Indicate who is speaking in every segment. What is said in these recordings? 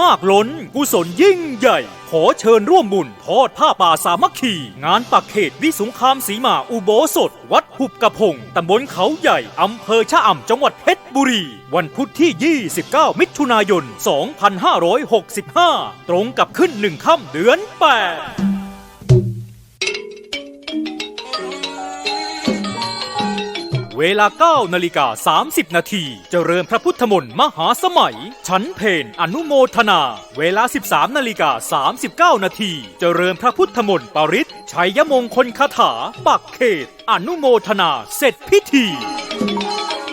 Speaker 1: มากล้น กุศลยิ่งใหญ่ ขอเชิญร่วมบุญทอดผ้าป่าสามัคคี งานปักเขตวิสุงคามสีมาอุโบสถ วัดหุบกระพง ตำบลเขาใหญ่อำเภอชะอำจังหวัดเพชรบุรี วันพุธที่ 29 มิถุนายน 2565 ตรงกับขึ้นหนึ่งค่ำเดือน 8 เวลา 9 นาฬิกา 30 นาทีจเจริญพระพุทธมนต์มหาสมัย ชั้นเพนอนุโมทนา เวลา 13 นาฬิกา 39 นาทีจเจริญพระพุทธมนต์ปริศชัยมงคลคาถา ปักเขต อนุโมทนาเสร็จพิธี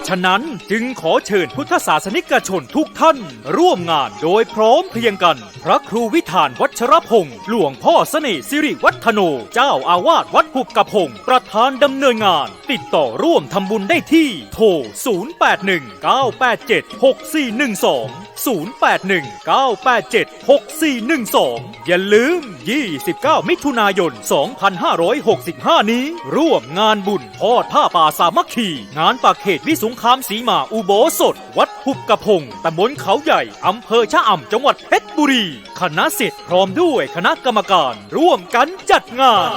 Speaker 1: ฉะนั้นจึงขอเชิญพุทธศาสนิกชนทุกท่าน ร่วมงานโดยพร้อมเพรียงกัน พระครูวิธานวัชรพงศ์หลวงพ่อเสน่ห์สิริวัฒโน เจ้าอาวาสวัดหุบกระพงประธานดำเนินงาน ติดต่อร่วมทำบุญได้ที่โทร 0819876412 0819876412 อย่าลืม 29 มิถุนายน 2565 นี้ ร่วมงานบุญทอดผ้าป่าสามัคคี งานปากเขตวิสุงคามสีมาอุโบสถ วัดหุบกระพงตำบลเขาใหญ่ อำเภอชะอำจังหวัดเพชรบุรี คณะสิทธิ์พร้อมด้วยคณะกรรมการ ร่วมกันจัดงาน